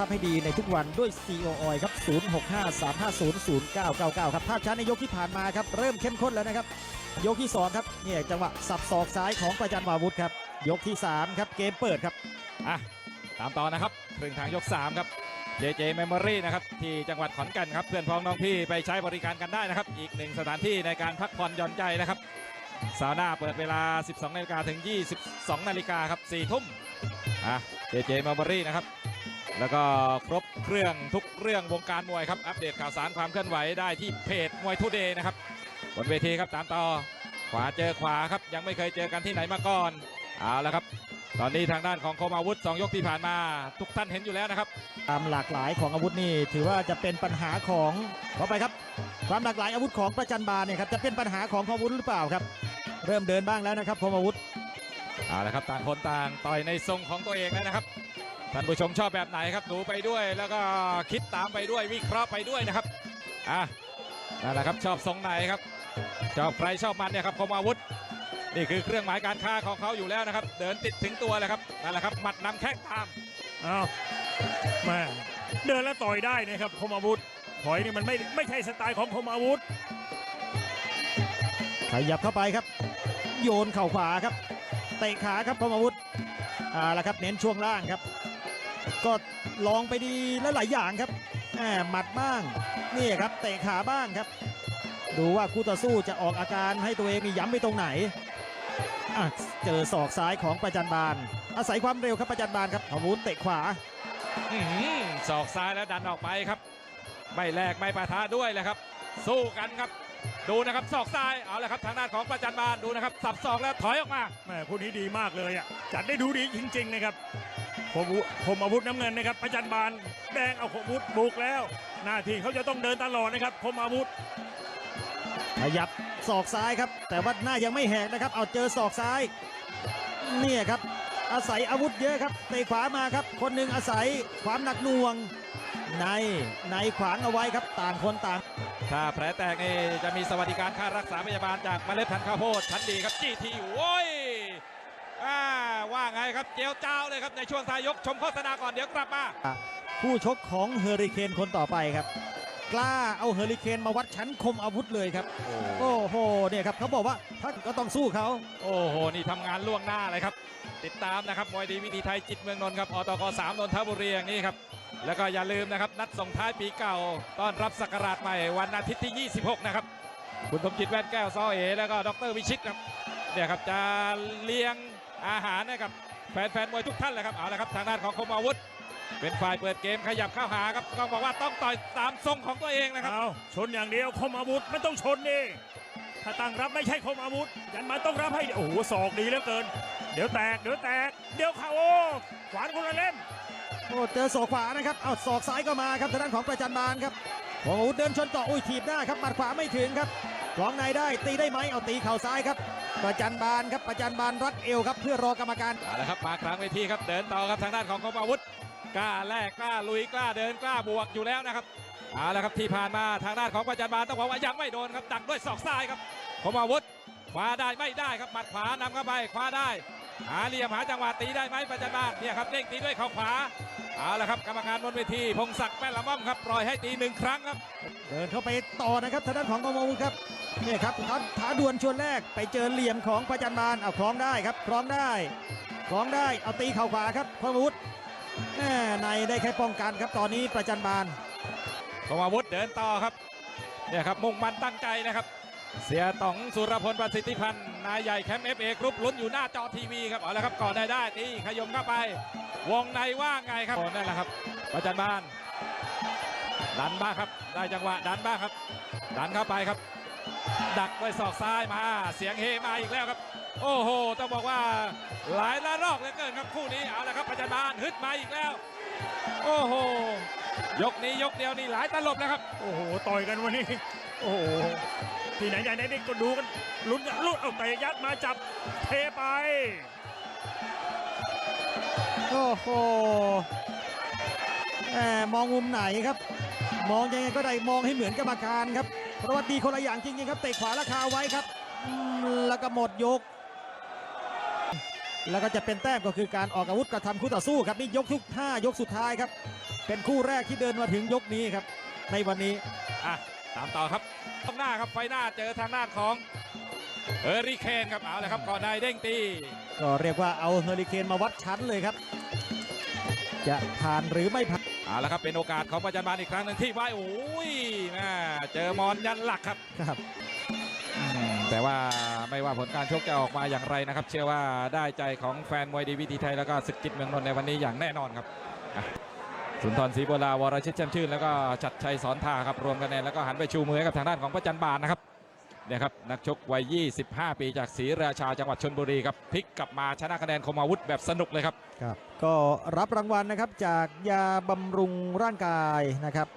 ภาพให้ดีในทุกวันด้วย COOI ครับ 0653500999 ครับ ภาพช้าในยกที่ผ่านมาครับ เริ่มเข้มข้นแล้วนะครับ ยกที่ 2 ครับ เนี่ยจังหวะสับศอกซ้ายของประจันวาวุธครับ ยกที่ 3 ครับ เกมเปิดครับ อะ ตามต่อนะครับครึ่งทางยก 3 ครับ JJ Memory นะครับ ที่จังหวัดขอนแก่นครับ เพื่อนพ้องน้องพี่ไปใช้บริการกันได้นะครับ อีกหนึ่งสถานที่ในการพักผ่อนหย่อนใจนะครับซาวน่าเปิดเวลา 12นาฬิกาถึง 22นาฬิกาครับ4ทุ่มอะ JJ Memory นะครับ แล้วก็ครบเครื่องทุกเรื่องวงการมวยครับ อัปเดตข่าวสารความเคลื่อนไหวได้ที่เพจมวยทูเดย์นะครับบนเวทีครับตามต่อขวาเจอขวาครับยังไม่เคยเจอกันที่ไหนมาก่อนเอาละครับ ตอนนี้ทางด้านของโคมอาวุธ 2 ยกที่ผ่านมาทุกท่านเห็นอยู่แล้วนะครับตามหลากหลายของอาวุธนี่ถือว่าจะเป็นปัญหาของขอไปครับ ความหลากหลายอาวุธของประจันบานเนี่ยครับจะเป็นปัญหาของคมอาวุธหรือเปล่าครับ เริ่มเดินบ้างแล้วนะครับคมอาวุธเอาละครับต่างคนต่างต่อยในทรงของตัวเองแล้วนะครับ ท่านผู้ชมชอบแบบไหนครับดูไปด้วย แล้วก็คิดตามไปด้วยวิเคราะห์ไปด้วยนะครับอะนั่นแหละครับชอบทรงไหนครับชอบใครชอบมันเนี่ยครับคมอาวุธ นี่คือเครื่องหมายการค้าของเขาอยู่แล้วนะครับ เดินติดถึงตัวเลยครับนั่นแหละครับหมัดนำแข้งตามอ้าวแม่เดินแล้วต่อยได้นะครับคมอาวุธถอยนี่มันไม่ไม่ใช่สไตล์ของคมอาวุธ ขยับเข้าไปครับ โยนเข่าขวาครับเตะขาครับคมอาวุธอ่าละครับเน้นช่วงล่างครับ ก็ลองไปดีหลายๆอย่างครับแหมหมัดบ้างนี่ครับเตะขาบ้างครับ ดูว่าคู่ต่อสู้จะออกอาการให้ตัวเองนี่ย้ำไปตรงไหนอะเจอศอกซ้ายของประจันบาน อาศัยความเร็วครับประจันบานครับคมอาวุธเตะขวาอื้อหือศอกซ้ายแล้วดันออกไปครับ ไม่แลกไม่ปะทะด้วยเลยครับ สู้กันครับดูนะครับศอกซ้ายเอาละครับทางด้านของประจันบานดูนะครับสับศอกแล้วถอยออกมาแม่คู่นี้ดีมากเลยอะจัดได้ดูดีจริง ๆ นะครับ คมอาวุธคมอาวุธน้ำเงินนะครับประจันบานแดงเอาคมอาวุธบุกแล้ว หน้าที่เขาจะต้องเดินตลอดนะครับคมอาวุธขยับศอกซ้ายครับ แต่ว่าหน้ายังไม่แหกนะครับ เอาเจอศอกซ้ายเนี่ยครับ อาศัยอาวุธเยอะครับเตะขวามาครับ คนหนึ่งอาศัยความหนักหน่วง ในในขวางเอาไว้ครับต่างคนต่าง ถ้าแผลแตกนี่จะมีสวัสดิการค่ารักษาพยาบาลจากเมล็ดพันธุ์ข้าวโพดชั้นดีครับจีทีโอ้ยอ่าว่า ไงครับเจียวเจ้าเลยครับในช่วงท้ายยกชมโฆษณาก่อนเดี๋ยวกลับมา ผู้ชกของเฮอริเคนคนต่อไปครับ กล้าเอาเฮอริเคนมาวัดชั้นคมอาวุธเลยครับ โอ้โหเนี่ยครับเขาบอกว่าท่านก็ต้องสู้เขาโอ้โห นี่ทำงานล่วงหน้าเลยครับ ติดตามนะครับมวยดีวิธีไทยจิตเมืองนนท์ครับอตก3นนทบุรีอย่างนี้ครับแล้วก็อย่าลืมนะครับนัดส่งท้ายปีเก่าต้อนรับศักราชใหม่วันอาทิตย์ที่ 26 นะครับ คุณสมจิตแว่นแก้วซอเอแล้วก็ดรวิชิตครับเนี่ยครับจะเลี้ยง อาหารให้กับแฟนๆมวยทุกท่านเลยครับเอาละครับทางด้านของคมอาวุธ เป็นฝ่ายเปิดเกมขยับเข้าหาครับต้องบอกว่าต้องต่อยตามทรงของตัวเองนะครับเอาชนอย่างเดียวคมอาวุธไม่ต้องชนดิถ้าตั้งรับไม่ใช่คมอาวุธยันมาต้องรับให้โอ้โหศอกดีเหลือเกิน เดี๋ยวแตกเดี๋ยวแตกเดี๋ยวเข่าโอ้ขวานคนละเล่มโอ้เจอศอกขวานะครับเอาศอกซ้ายก็มาครับทางด้านของประจันบานครับคมอาวุธเดินชนต่ออุ้ยถีบหน้าครับหมัดขวาไม่ถึงครับกลองในได้ตีได้ไหมเอาตีเข่าซ้ายครับ ประจันบานครับประจันบานรัดเอวครับเพื่อรอกรรมการเอาละครับมากลางเวทีครับเดินต่อครับทางด้านของคมอาวุธกล้าแลกกล้าลุยกล้าเดินกล้าบวกอยู่แล้วนะครับเอาละครับที่ผ่านมาทางด้านของประจันบานต้องบอกว่ายังไม่โดนครับดักด้วยศอกซ้ายครับคมอาวุธคว้าได้ไม่ได้ครับหมัดขวานำเข้าไปคว้าได้หาเหลี่ยมหาจังหวะตีได้ไหมประจันบานเนี่ยครับเด้งตีด้วยเข่าขวาเอาละครับกรรมการบนเวทีพงศักดิ์แป้นละม่อมครับปล่อยให้ตีหนึ่งครั้งครับ เดินเข้าไปต่อนะครับทางด้านของกมวุฒิครับเนี่ยครับท้าท้าดวลชวนแรกไปเจอเหลี่ยมของประจันบานเอาคล้องได้ครับคล้องได้คล้องได้เอาตีเข่าขวาครับกมวุฒิแม่ในได้แค่ป้องกันครับตอนนี้ประจันบานคมอาวุธเดินต่อครับเนี่ยครับมุ่งมั่นตั้งใจนะครับ เสียต๋องสุรพลประสิทธิพันธ์นายใหญ่แคมป์เอฟเอกรุ๊ปลุ้นอยู่หน้าจอทีวีครับเอาละครับก่อนได้ได้ตีขยมเข้าไป วงในว่าไงครับโอ้นั่นแหละครับประจันบานดันบ้างครับได้จังหวะดันบ้างครับ ดันเข้าไปครับ ดักด้วยศอกซ้ายมา เสียงเฮมาอีกแล้วครับ โอ้โห ต้องบอกว่าหลายละรอกเหลือเกินครับคู่นี้เอาละครับประจันบานฮึดมาอีกแล้ว โอ้โห ยกนี้ยกเดียวนี่หลายตลบแล้วครับ โอ้โห ต่อยกันวันนี้ โอ้โห ที่ไหนไหนไหนนี่ก็ดูกันลุ้นกันลุ้นเอาเตะยัดมาจับเทไป โอ้โหแหมมองมุมไหนครับ มองยังไงก็ได้มองให้เหมือนกรรมการครับเพราะว่าดีคนละอย่างจริงๆครับเตะขวาราคาไว้ครับอืมแล้วก็หมดยก แล้วก็จะเป็นแต้มก็คือการออกอาวุธกระทำคู่ต่อสู้ครับนี่ยกทุกห้ายกสุดท้ายครับ เป็นคู่แรกที่เดินมาถึงยกนี้ครับ ในวันนี้อะตามต่อครับข้างหน้าครับไฟหน้าเจอทางด้านของเออริเคนครับเอาละครับก่อนในเด้งตีก็เรียกว่าเอาเฮอริเคนมาวัดชั้นเลยครับ จะผ่านหรือไม่ผ่านเอาละครับเป็นโอกาสของประจันบานอีกครั้งหนึ่งที่ว่ายโอ้ยแม่เจอมอนยันหลักครับ ครับอืมแต่ว่าไม่ว่าผลการชกจะออกมาอย่างไรนะครับ เชื่อว่าได้ใจของแฟนมวยดีวีทีไทยแล้วก็ศึกจิตเมืองนนท์ในวันนี้อย่างแน่นอนครับอะสุนทรศรีโบราวรชิตแช่มชื่นแล้วก็ชัดชัยสอนทาครับรวมคะแนนแล้วก็หันไปชูมือให้กับทางด้านของประจันบานนะครับเนี่ยครับนักชกวัย 25 ปีจากศรีราชาจังหวัดชนบุรีครับพลิกกลับมาชนะคะแนนคมอาวุธแบบสนุกเลยครับครับ ก็รับรางวัลนะครับจากยาบำรุงร่างกายนะครับ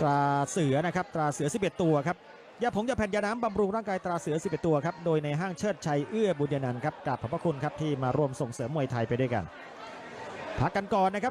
ตราเสือนะครับตราเสือ 11 ตัวครับยาผงยาแผ่นยาน้ำบำรุงร่างกายตราเสือ 11 ตัวครับโดยในห้างเชิดชัยเอื้อบุญยนันท์ครับกราบขอบพระคุณครับที่มาร่วมส่งเสริมมวยไทยไปด้วยกันพักกันก่อนนะครับ